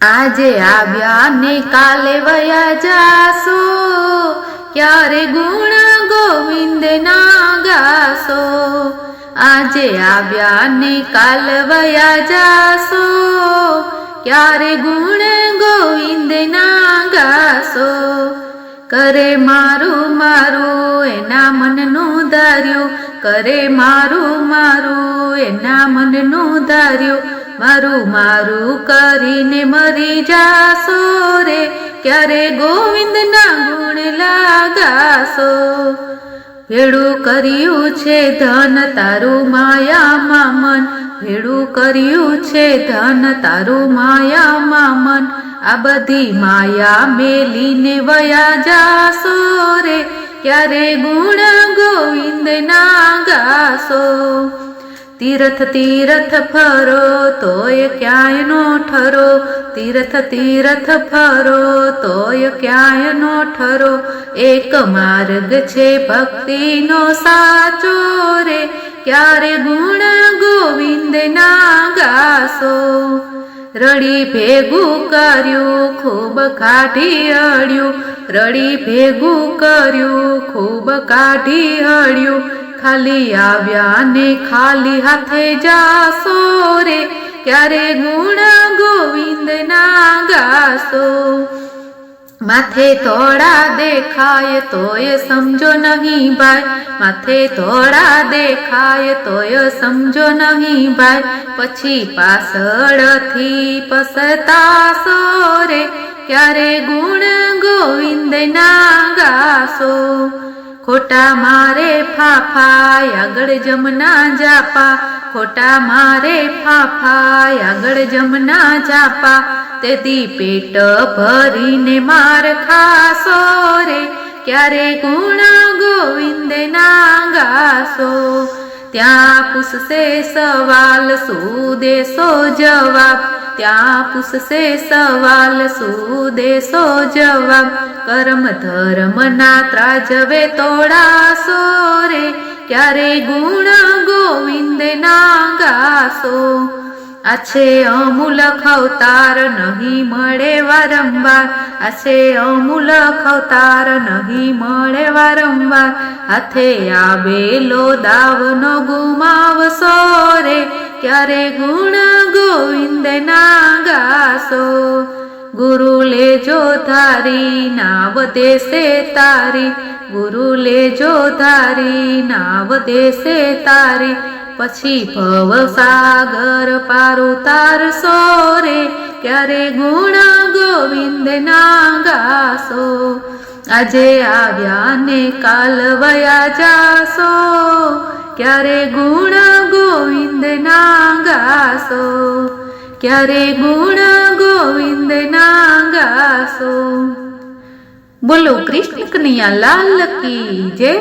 આજે આવ્યા ને કાલે વયા જાસો ક્યારે ગુણ ગોવિંદ ના ગાસો આજે આવ્યા ને કાલ વયા જાસો ક્યારે ગુણ ગોવિંદ ના ગાસો કરે મારું મારું, એના મનનું ધાર્યું કરે મારું મારું, એના મનનું ધાર્યું. મારું મારું કરીને મરી જાશો રે, ક્યારે ગોવિંદના ગુણ લાગાશો? ભેડું કર્યું છે ધન તારું માયામાં મન ભેડું કર્યું છે ધન તારું માયામાં મન. આ બધી માયા મેલીને વયા જાશો રે, ક્યારે ગુણ ગોવિંદ ગાશો તીરથ તીરથ ફરો, તોય ક્યાંય નો ઠરો. તીરથ તીરથ ફરો, તોય ક્યાંય નો ઠરો. એક માર્ગ છે ભક્તિનો સાચો રે. ક્યારે ગુણ ગોવિંદ ના ગાશો? રડી ભેગું કર્યું, ખૂબ કાઢી હળ્યું. રડી ભેગું કર્યું, ખૂબ કાઢી હળ્યું. ખાલી આવ્યા ને ખાલી હાથે જાસો રે. ક્યારે ગુણ ગોવિંદ ના ગાસો માથે થોડા દેખાય તોય સમજો નહીં ભાઈ. માથે થોડા દેખાય તોય સમજો નહીં ભાઈ. પછી પાછળથી પસતાસો રે. ક્યારે ગુણ ગોવિંદ ના ગાશો? ખોટા મારે ફાફાય આગળ જમના જાપા. ખોટા મારે ફાફાય આગળ જમના જાપા. તેથી પેટ ભરીને માર ખાસો રે. ક્યારે ગુણ ગોવિંદ ના ગાશો ત્યાં પૂછશે સવાલ, શું દેશો જવાબ? ત્યાં પૂછશે સવાલ શું દેશો જવાબ કર્મ ધર્મ ના ત્રાજવે તોડાશો રે ક્યારે ગુણ ગોવિંદ ના ગાશો? આ છે અમૂલ ખવતાર નહીં મળે વારંવાર. આ છે અમૂલ ખવતાર નહીં મળે વારંવાર. હાથે આવેલો દાવનો ગુમાવશો રે ક્યારે ગુણ ગોવિંદ ના ગાશો ગુરુ લેજો તારી નાવ દેશે તારી. ગુરુ લેજો તારી નાવ દેશે તારી. પછી ભવ સાગર પારો તારસો સોરે. ક્યારે ગુણ ગોવિંદ ના ગાશો આજે આવ્યા ને કાલ વયા જાશો. ક્યારે ગુણ ગોવિંદ ગાશો ક્યારે ગુણ ગોવિંદ ના ગાશો બોલો કૃષ્ણ કનૈયા લાલ કી જય.